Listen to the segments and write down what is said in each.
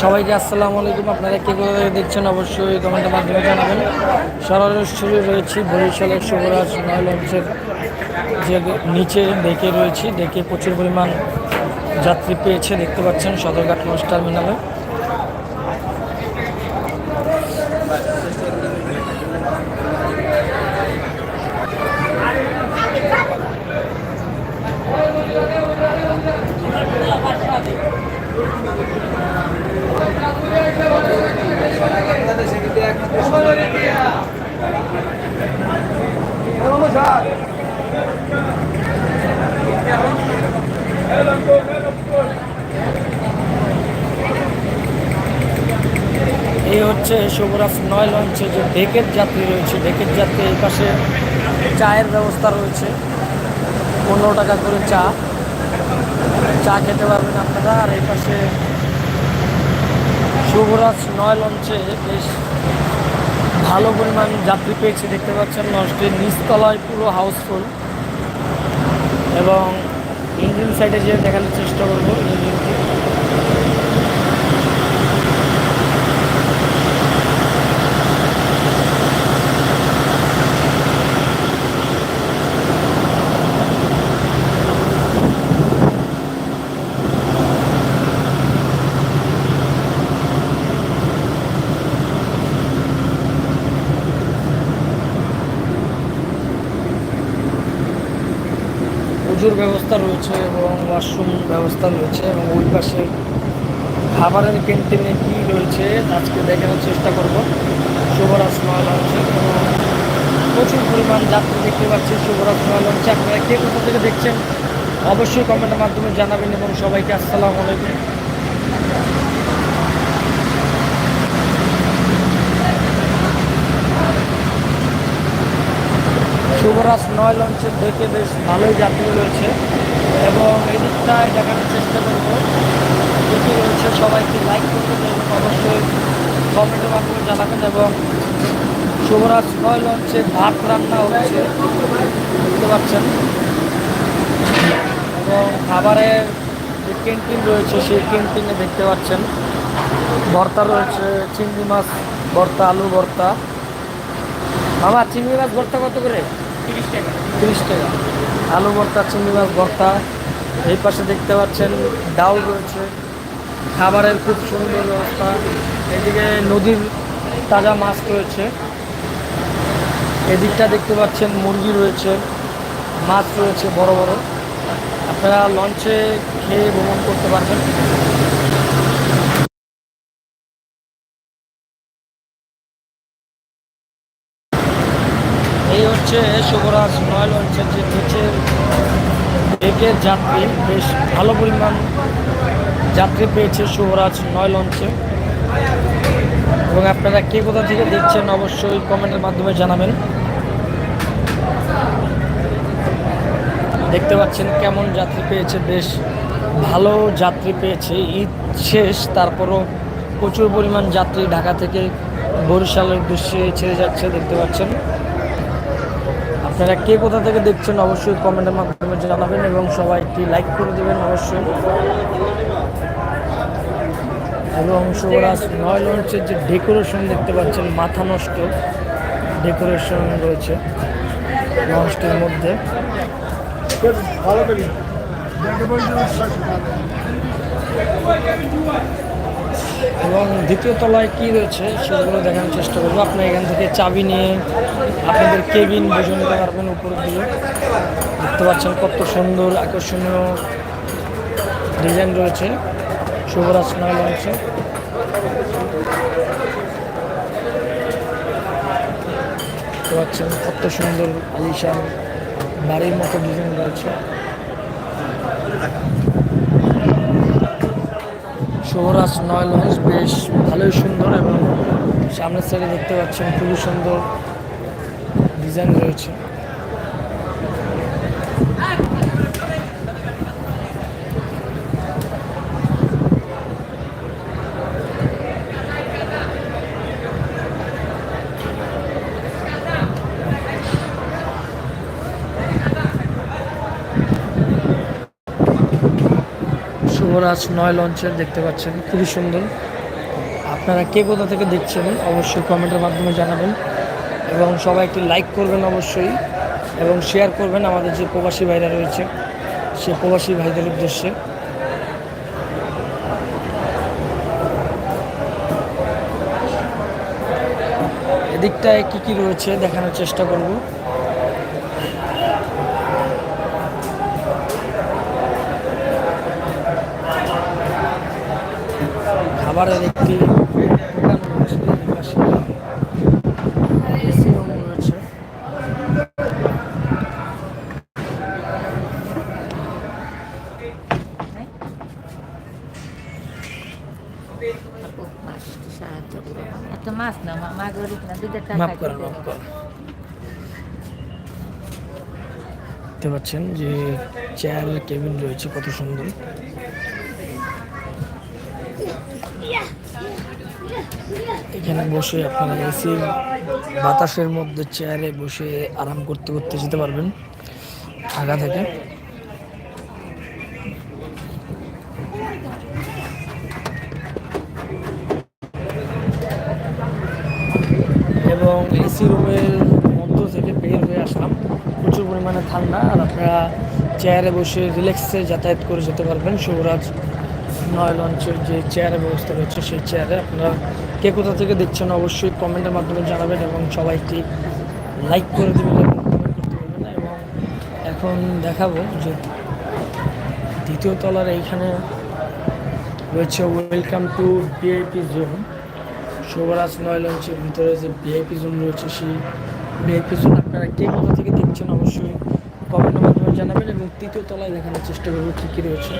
সবাইকে আসসালামু আলাইকুম। আপনারা কে কোথায় দেখছেন অবশ্যই কমেন্টের মাধ্যমে জানাবেন। সরাসরি রয়েছি বরিশালের শুভরাজ নয় লঞ্চের যে নিচে ডেকে রয়েছি, ডেকে প্রচুর পরিমাণ যাত্রী পেয়েছে দেখতে পাচ্ছেন সদরঘাট লঞ্চ টার্মিনালে। এই হচ্ছে শুভরাজ নয় লঞ্চে যে ডেকের যাত্রী রয়েছে। ডেকের যাত্রী এই পাশে চায়ের ব্যবস্থা রয়েছে। পনেরো টাকা করে চা। চা খেতে পারবেন আপনারা। আর এই পাশে শুভরাজ নয় লঞ্চে বেশ ভালো পরিমাণ যাত্রী পেয়েছে, দেখতে পাচ্ছেন। লঞ্চটির নিচতলায় পুরো হাউসফুল। এবং ইঞ্জিন সাইডে যেয়ে দেখানোর চেষ্টা করব। ইঞ্জিনটি পুজোর ব্যবস্থা রয়েছে এবং ওয়াশরুম ব্যবস্থা রয়েছে এবং ওই পাশে খাবারের ক্যান্টিনে কী রয়েছে আজকে দেখানোর চেষ্টা করব। শুভরাজ লঞ্চে। এবং প্রচুর পরিমাণ যাত্রী দেখতে পাচ্ছি শুভরাজ নয় লঞ্চে। আপনারা কে কোথা থেকে দেখছেন অবশ্যই কমেন্টের মাধ্যমে জানাবেন এবং সবাইকে আসসালামু আলাইকুম। শুভরাজ নয় লঞ্চের দেখে বেশ ভালোই যাত্রী রয়েছে। এবং এই দিকটায় দেখানোর চেষ্টা করব। যেটি রয়েছে সবাইকে লাইক করতে দেবেন অবশ্যই কমেন্টের মাধ্যমে জানাবেন এবং শুভরাজ নয় লঞ্চে ভাত রান্না হচ্ছে দেখতে পারছেন? এবং খাবারের যে ক্যান্টিন রয়েছে, সেই ক্যান্টিনে দেখতে পাচ্ছেন। ভর্তা রয়েছে, চিংড়ি মাছ ভর্তা, আলু ভর্তা। বাবা চিংড়ি মাছ ভর্তা কত করে? আলু ভর্তা, চিংড়ি মাছ, ভর্তা। এই পাশে দেখতে পাচ্ছেন ডাউল রয়েছে। খাবারের খুব সুন্দর ব্যবস্থা। এদিকে নদীর তাজা মাছ রয়েছে। এদিকটা দেখতে পাচ্ছেন মুরগি রয়েছে। মাছ রয়েছে বড় বড়। আপনারা লঞ্চে খেয়ে ভ্রমণ করতে পারবেন এই শুভরাজ নয় লঞ্চের যে নিচের ডেকের যাত্রী বেশ ভালো পরিমাণ যাত্রী পেয়েছে শুভরাজ নয় লঞ্চে। এবং আপনারা কে কোথা থেকে দেখছেন অবশ্যই কমেন্টের মাধ্যমে জানাবেন। দেখতে পাচ্ছেন কেমন যাত্রী পেয়েছে বেশ ভালো যাত্রী পেয়েছে। ঈদ শেষ, তারপরও প্রচুর পরিমাণ যাত্রী ঢাকা থেকে বরিশালের উদ্দেশ্যে ছেড়ে যাচ্ছে, দেখতে পাচ্ছেন। আপনারা কে কোথা থেকে দেখছেন অবশ্যই কমেন্টের মাধ্যমে জানাবেন এবং সবাই একটি লাইক করে দেবেন অবশ্যই। এবং শুভরাজ নয় লঞ্চের যে ডেকোরেশন দেখতে পাচ্ছেন, মাথা নষ্ট ডেকোরেশন রয়েছে লঞ্চটির মধ্যে। ভালো এবং দ্বিতীয় তলায় কি রয়েছে সেগুলো দেখানোর চেষ্টা করব। আপনি এখান থেকে চাবি নিয়ে আপনাদের কেবিন বুঝে নিতে পারবেন উপরে দিয়ে। দেখতে পাচ্ছেন কত সুন্দর, আকর্ষণীয় ডিজাইন রয়েছে। শুভরাজ নয় রয়েছে। দেখতে পাচ্ছেন কত সুন্দর আলিশান বাড়ির মতো ডিজাইন রয়েছে। শুভরাজ নয় লঞ্চ বেশ ভালোই সুন্দর এবং সামনের সাইডে দেখতে পাচ্ছেন খুবই সুন্দর ডিজাইন রয়েছে। শুভরাজ নয় লঞ্চের দেখতে পাচ্ছেন, খুবই সুন্দর। আপনারা কে কোথা থেকে দেখছেন অবশ্যই কমেন্টের মাধ্যমে জানাবেন এবং সবাই একটি লাইক করবেন অবশ্যই এবং শেয়ার করবেন আমাদের যে প্রবাসী ভাইরা রয়েছে, সে প্রবাসী ভাইদের উদ্দেশ্যে। এদিকটায় কি কি রয়েছে দেখানোর চেষ্টা করব। খাবারের একটি মাছ না মা মা গরিব না দুধের টাকা মাফ করেন মাফ করেন দেখতে পাচ্ছেন যে চেয়ার কেবিন রয়েছে কত সুন্দর। এখানে বসে আপনারা এসি বাতাসের মধ্যে চেয়ারে বসে আরাম করতে করতে যেতে পারবেন আগা থেকে। এবং এসি রুমের মধ্য থেকে বের হয়ে আসলাম। প্রচুর পরিমাণে ঠান্ডা, আর আপনারা চেয়ারে বসে রিল্যাক্সে যাতায়াত করে যেতে পারবেন। শুভরাজ নয় লঞ্চের যে চেয়ারের ব্যবস্থা রয়েছে, সেই চেয়ারে আপনারা কে কোথা থেকে দেখছেন অবশ্যই কমেন্টের মাধ্যমে জানাবেন এবং সবাইকে লাইক করে দেবেন এবং এবং এখন দেখাবো যে দ্বিতীয় তলার এইখানে রয়েছে welcome to VIP zone Shubhraj নয় লঞ্চের ভিতরে যে ভিআইপি জোন রয়েছে, সেই ভিআইপি জোন আপনারা কে কোথা থেকে দেখছেন অবশ্যই কমেন্টের মাধ্যমে জানাবেন। এবং তৃতীয় তলায় দেখানোর চেষ্টা করব কী কী রয়েছে।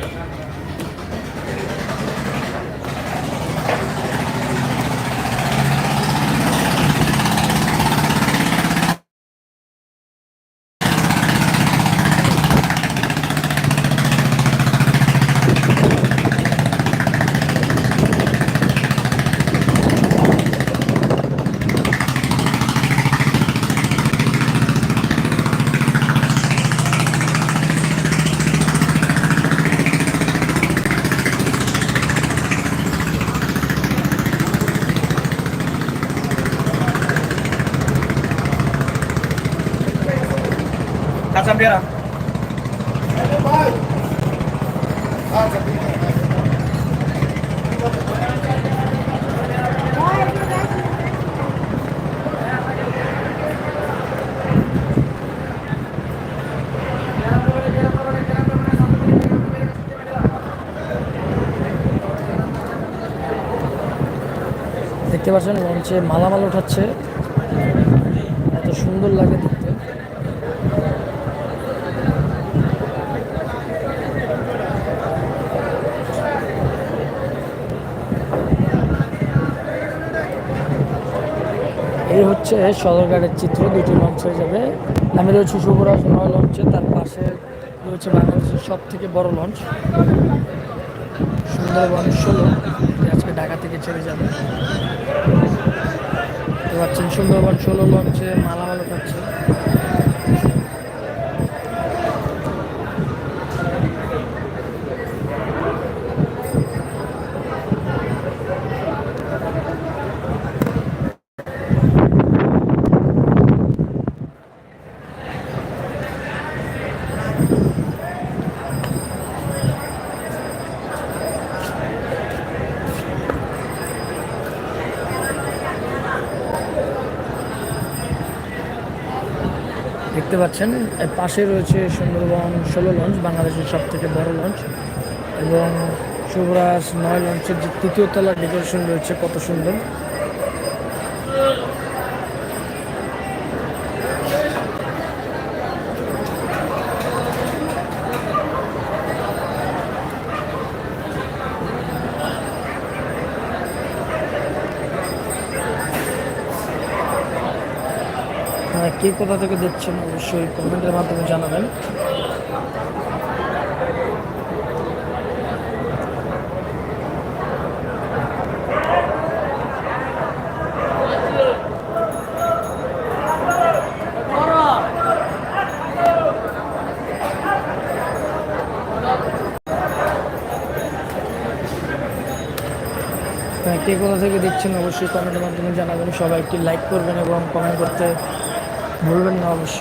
দেখতে পাচ্ছেন লঞ্চে মালামাল উঠাচ্ছে। এত সুন্দর লাগে দেখতে। এই হচ্ছে সদরঘাটের চিত্র, দুটি লঞ্চ হয়ে যাবে। আমি রয়েছি শুভরাজ নয় লঞ্চে তার পাশে রয়েছে বাংলাদেশের সব থেকে বড় লঞ্চ। সুন্দরবন ষোলো আজকে ঢাকা থেকে ছেড়ে যাবে। দেখতে পাচ্ছেন, সুন্দরবন ষোলো লঞ্চে মালামাল পাচ্ছে দেখতে পাচ্ছেন পাশে রয়েছে সুন্দরবন ষোলো লঞ্চ, বাংলাদেশের সব থেকে বড় লঞ্চ এবং শুভরাজ নয় লঞ্চের যে তৃতীয় তলার ডেকোরেশন রয়েছে, কত সুন্দর আপনারা কে কোথা থেকে দেখছেন অবশ্যই কমেন্টের মাধ্যমে জানাবেন। হ্যাঁ, কে কোথা থেকে দেখছেন অবশ্যই কমেন্টের মাধ্যমে জানাবেন। সবাই একটি লাইক করবেন এবং কমেন্ট করতে ভুলবেন না অবশ্য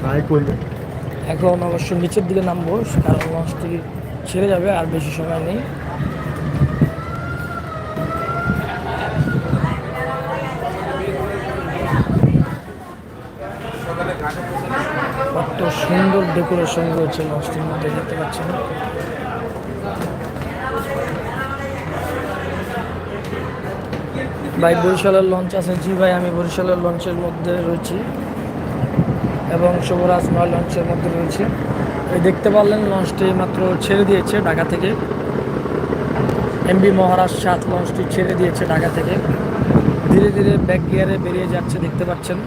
ট্রাই করবে এখন অবশ্য নিচের দিকে নামবো, কারণ লঞ্চটি ছেড়ে যাবে আর বেশি সময় নেই। কত সুন্দর ডেকোরেশন রয়েছে লঞ্চটির মধ্যে, দেখতে পাচ্ছেন? ভাই বরিশালের লঞ্চ আছে। জি ভাই, আমি বরিশালের লঞ্চের মধ্যে রয়েছি। এবং শুভরাজ নয় লঞ্চের মধ্যে রয়েছে। এই দেখতে পারলেন, লঞ্চটি মাত্র ছেড়ে দিয়েছে ঢাকা থেকে। এমবি মহারাজ সাত লঞ্চটি ছেড়ে দিয়েছে ঢাকা থেকে। ধীরে ধীরে ব্যাক গিয়ারে বেরিয়ে যাচ্ছে, দেখতে পাচ্ছেন।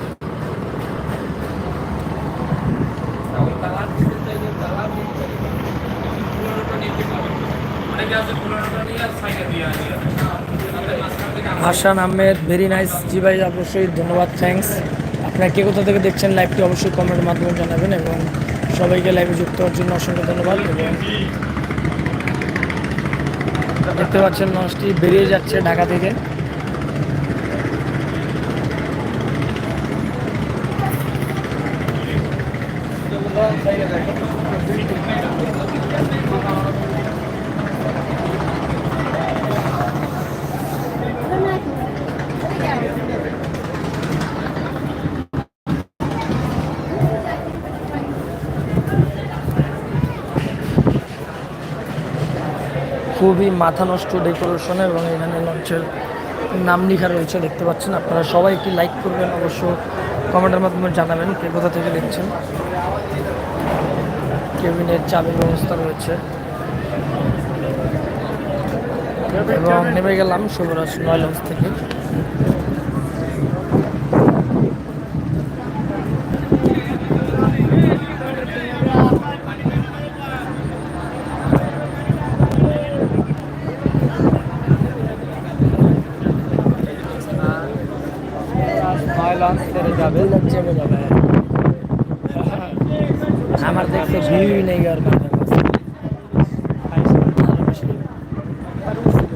হাসান আহমেদ, ভেরি নাইস, জি ভাই, অবশ্যই ধন্যবাদ, থ্যাঙ্কস। আপনারা কে কোথা থেকে দেখছেন লাইভটি অবশ্যই কমেন্টের মাধ্যমে জানাবেন এবং সবাইকে লাইভে যুক্ত হওয়ার জন্য অসংখ্য ধন্যবাদ এবং দেখতে পাচ্ছেন লঞ্চটি বেরিয়ে যাচ্ছে ঢাকা থেকে। খুবই মাথা নষ্ট ডেকোরেশন এবং এখানে লঞ্চের নাম লেখা রয়েছে, দেখতে পাচ্ছেন আপনারা সবাই একটি লাইক করবেন, অবশ্য কমেন্টের মাধ্যমে জানাবেন কে কোথা থেকে দেখছেন। কেবিনের চাবির ব্যবস্থা রয়েছে। এবং নেমে গেলাম শুভরাজ নয় লঞ্চ থেকে নয় লঞ্চ ছেড়ে যাবে চেপে যাবে আমার দেখতে ভিড়ই নেই আর মাথার কাছে। আরও বেশি।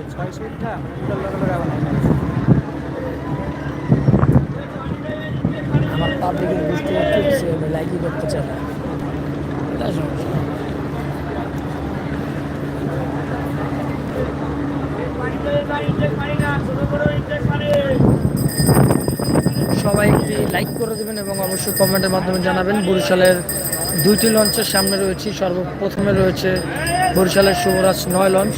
আমার পাবলিকের বুঝতে পারছি আমি লাইকই করতে চাই না এটা সমস্যা সবাই একটি লাইক করে দেবেন এবং অবশ্যই কমেন্টের মাধ্যমে জানাবেন। বরিশালের দুইটি লঞ্চের সামনে রয়েছে। সর্বপ্রথমে রয়েছে বরিশালের শুভরাজ নয় লঞ্চ।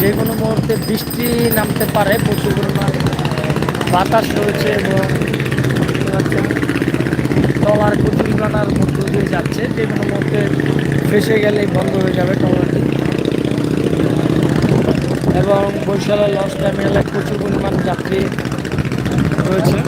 যে কোনো মুহূর্তে বৃষ্টি নামতে পারে। বাতাস রয়েছে এবং টলার কচুরিপানার মধ্য দিয়ে যাচ্ছে। যে কোনো মুহূর্তে ফেসে গেলে বন্ধ হয়ে যাবে টলারটি এবং বৈশালের লঞ্চ টার্মিনালে প্রচুর পরিমাণ যাত্রী রয়েছে।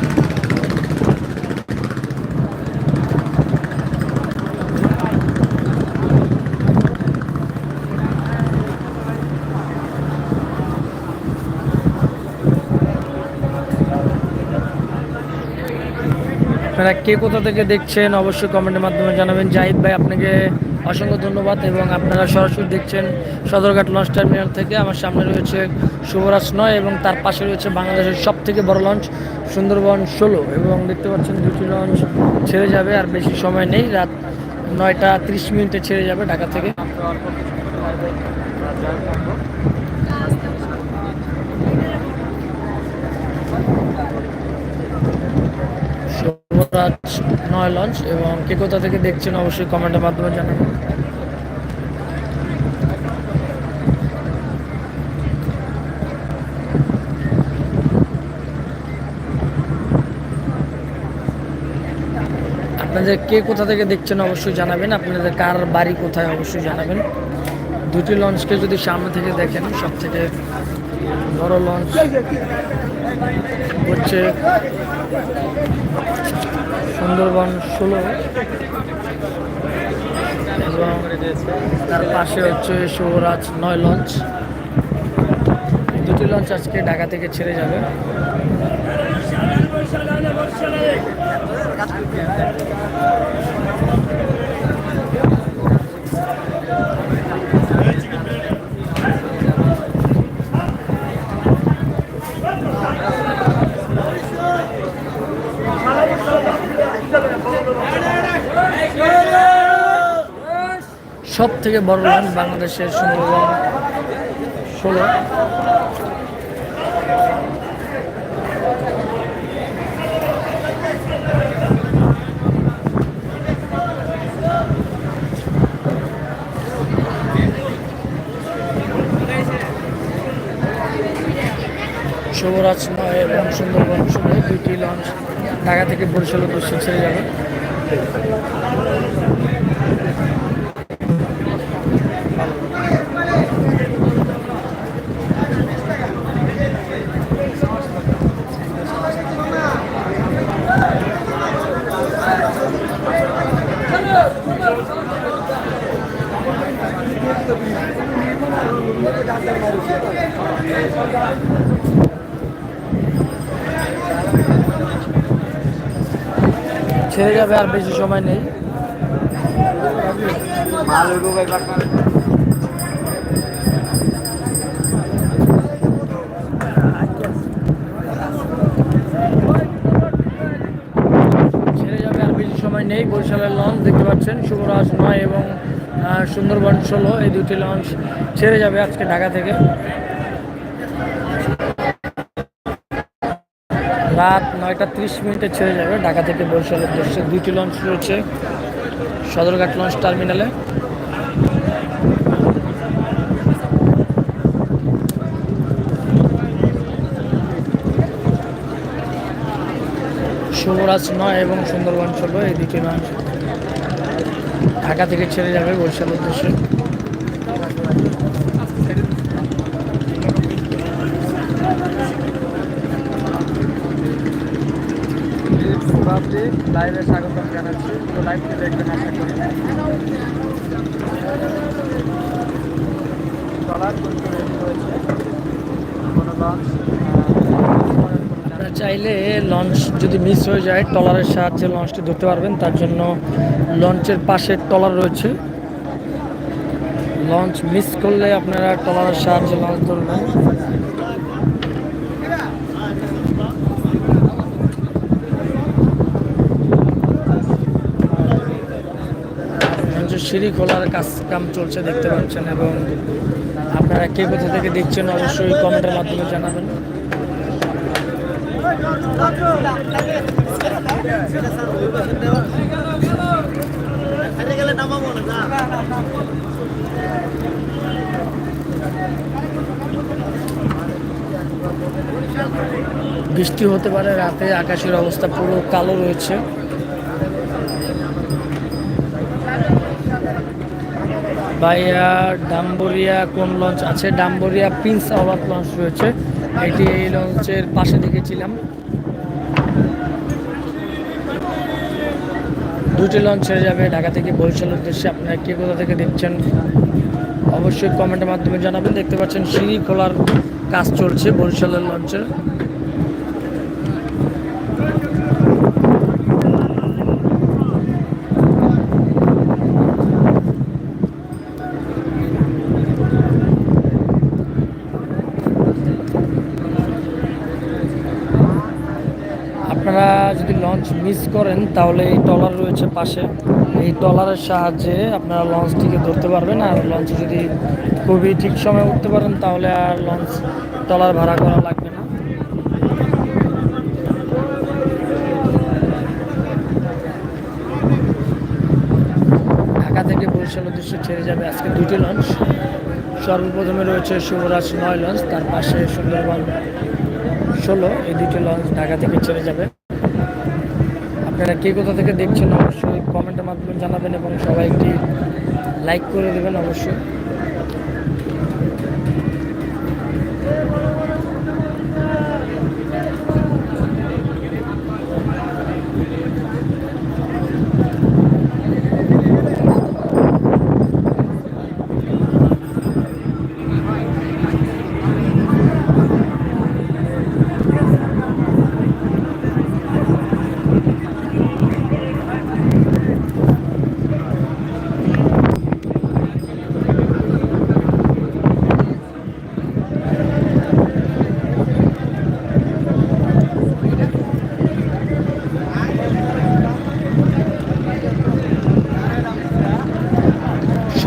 আপনারা কে কোথা থেকে দেখছেন, অবশ্যই কমেন্টের মাধ্যমে জানাবেন। জাহিদ ভাই, আপনাকে অসংখ্য ধন্যবাদ এবং আপনারা সরাসরি দেখছেন সদরঘাট লঞ্চ টার্মিনাল থেকে। আমার সামনে রয়েছে শুভরাজ নয় এবং তার পাশে রয়েছে বাংলাদেশের সব থেকে বড় লঞ্চ, সুন্দরবন ষোলো এবং দেখতে পাচ্ছেন দুটি লঞ্চ ছেড়ে যাবে আর বেশি সময় নেই। রাত নয়টা তিরিশ মিনিটে ছেড়ে যাবে ঢাকা থেকে। হয় লঞ্চ এবং কে কোথা থেকে দেখছেন অবশ্যই কমেন্টের মাধ্যমে জানাবেন। আপনাদের কে কোথা থেকে দেখছেন অবশ্যই জানাবেন, আপনাদের কার বাড়ি কোথায় অবশ্যই জানাবেন। দুটি লঞ্চকে যদি সামনে থেকে দেখেন সব থেকে বড় লঞ্চ হচ্ছে সুন্দরবন ষোলো। এবং তার পাশে হচ্ছে শুভরাজ নয় লঞ্চ। দুটি লঞ্চ আজকে ঢাকা থেকে ছেড়ে যাবে। সব থেকে বড় লঞ্চ বাংলাদেশের সুন্দরবন ষোলো। শুভরাজ এবং সুন্দরবন ষোলো, দুইটি লঞ্চ ঢাকা থেকে বরিশাল উদ্দেশ্যে ছেড়ে যাবে। ハハハハ! ছেড়ে যাবে আর বেশি সময় নেই। ছেড়ে যাবে আর বেশি সময় নেই। বরিশালের লঞ্চ দেখতে পাচ্ছেন, শুভরাজ নয় এবং সুন্দরবন ষোলো, এই দুটি লঞ্চ ছেড়ে যাবে আজকে ঢাকা থেকে। রাত নয়টা ত্রিশ মিনিটে ছেড়ে যাবে। ঢাকা থেকে বরিশালের উদ্দেশ্যে দুইটি লঞ্চ রয়েছে। সদরঘাট লঞ্চ টার্মিনালে শুভরাজ নয় এবং সুন্দরবন ষোলো এই দুটি লঞ্চ ঢাকা থেকে ছেড়ে যাবে বরিশালের উদ্দেশ্যে। পাবলিক লাইভে স্বাগতম জানাচ্ছি। তো লাইভটি দেখবেন, আশা করি। আপনারা চাইলে লঞ্চ যদি মিস হয়ে যায় টলারের সাহায্যে লঞ্চটি ধরতে পারবেন। তার জন্য লঞ্চের পাশে টলার রয়েছে। লঞ্চ মিস করলে আপনারা টলারের সাহায্যে লঞ্চ ধরবেন লঞ্চের সিঁড়ি খোলার কাজ কাম চলছে, দেখতে পাচ্ছেন, এবং আপনারা কে কোথা থেকে দেখছেন অবশ্যই কমেন্টের মাধ্যমে জানাবেন। বৃষ্টি হতে পারে, রাতে আকাশের অবস্থা পুরো কালো রয়েছে। ভাইয়া ডাম্বরিয়া কোন লঞ্চ আছে? ডাম্বরিয়া প্রিন্স আওয়াত লঞ্চ রয়েছে। এটি এই লঞ্চের পাশে দেখেছিলাম দুটি লঞ্চ ছেড়ে যাবে ঢাকা থেকে বরিশাল উদ্দেশ্যে। আপনারা কে কোথা থেকে দেখছেন অবশ্যই কমেন্টের মাধ্যমে জানাবেন। দেখতে পাচ্ছেন সিঁড়ি খোলার কাজ চলছে বরিশালের লঞ্চের আপনারা যদি লঞ্চ মিস করেন, তাহলে এই টলার রয়েছে পাশে। এই টলারের সাহায্যে আপনারা লঞ্চটিকে ধরতে পারবেন, আর লঞ্চ যদি খুবই ঠিক সময় উঠতে পারেন, তাহলে আর লঞ্চ টলার ভাড়া করা লাগবে না। ঢাকা থেকে বরিশাল উদ্দেশ্যে ছেড়ে যাবে আজকে দুটি লঞ্চ সর্বপ্রথমে রয়েছে শুভরাজ নয় লঞ্চ তার পাশে সুন্দরবন ষোলো, এই দুটি লঞ্চ ঢাকা থেকে ছেড়ে যাবে। আপনারা কে কোথা থেকে দেখছেন অবশ্যই কমেন্টের মাধ্যমে জানাবেন এবং সবাই একটি লাইক করে দেবেন অবশ্যই।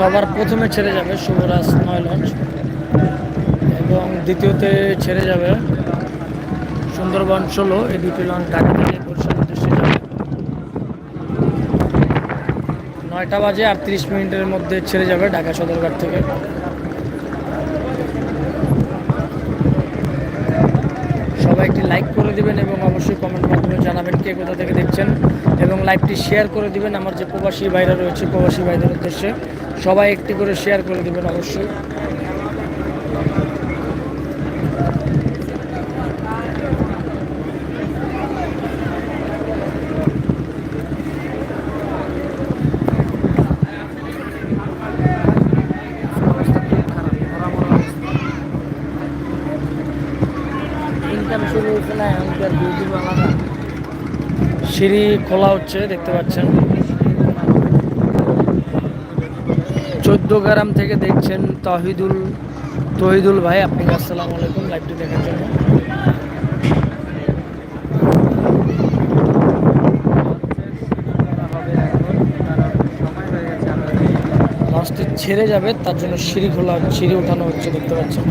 সবার প্রথমে ছেড়ে যাবে শুভরাজ নয় লঞ্চ এবং দ্বিতীয়তে ছেড়ে যাবে সুন্দরবন ষোলো এই দুটি লঞ্চ ঢাকা থেকে বরিশাল উদ্দেশ্যে যাবে। নয়টা বাজে আর তিরিশ মিনিটের মধ্যে ছেড়ে যাবে ঢাকা সদরঘাট থেকে। সবাই একটি লাইক করে দিবেন এবং অবশ্যই কমেন্ট মাধ্যমে জানাবেন কে কোথা থেকে দেখছেন এবং লাইভটি শেয়ার করে দিবেন। আমার যে প্রবাসী ভাইরা রয়েছে, প্রবাসী ভাইদের উদ্দেশ্যে। সবাই একটি করে শেয়ার করে দিবেন অবশ্যই। সিঁড়ি খোলা হচ্ছে দেখতে পাচ্ছেন। চোদ্দ গ্রাম থেকে দেখছেন তহিদুল তহিদুল ভাই, আপনি আসসালামু আলাইকুম? লাইভটি দেখার জন্য। ছেড়ে যাবে, তার জন্য সিঁড়ি খোলা, সিঁড়ি উঠানো হচ্ছে, দেখতে পাচ্ছেন।